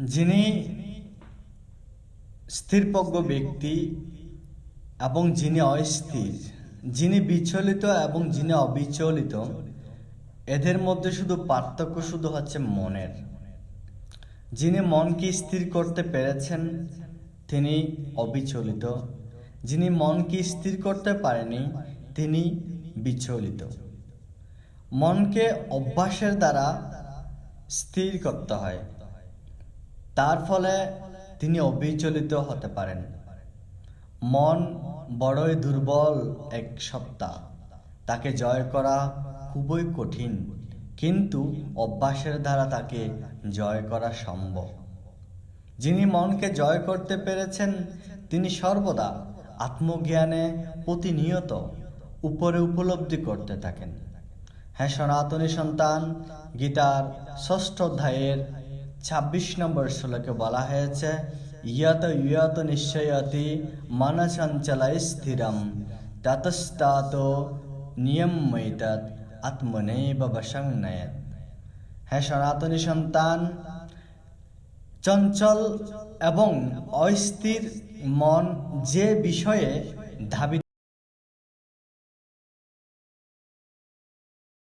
যিনি স্থিরপ্রজ্ঞ ব্যক্তি এবং যিনি অস্থির, যিনি বিচলিত এবং যিনি অবিচলিত, এদের মধ্যে শুধু পার্থক্য শুধু হচ্ছে মনের। যিনি মনকে স্থির করতে পেরেছেন, তিনি অবিচলিত। যিনি মনকে স্থির করতে পারেনি, তিনি বিচলিত। মনকে অভ্যাসের দ্বারা স্থির করতে হয়। তার ফলে তিনি অবিচলিত হতে পারেন। মন বড়ই দুর্বল এক সত্তা। তাকে জয় করা খুবই কঠিন, কিন্তু অভ্যাসের দ্বারা তাকে জয় করা সম্ভব। যিনি মনকে জয় করতে পেরেছেন, তিনি সর্বদা আত্মজ্ঞানে প্রতিনিয়ত উপরে উপলব্ধি করতে থাকেন। হ্যাঁ সনাতনী সন্তান, গীতার ষষ্ঠ অধ্যায়ের ছাব্বিশ নম্বর শ্লোকে বলা হয়েছে, ইয়ত ইয়ত নিশ্চয়তি মনচঞ্চলয় স্থিরম, ততস্তাত নিয়মৈতৎ আত্মনেব বশং নয়ত। হ্যাঁ সনাতনী সন্তান, চঞ্চল এবং অস্থির মন যে বিষয়ে ধাবিত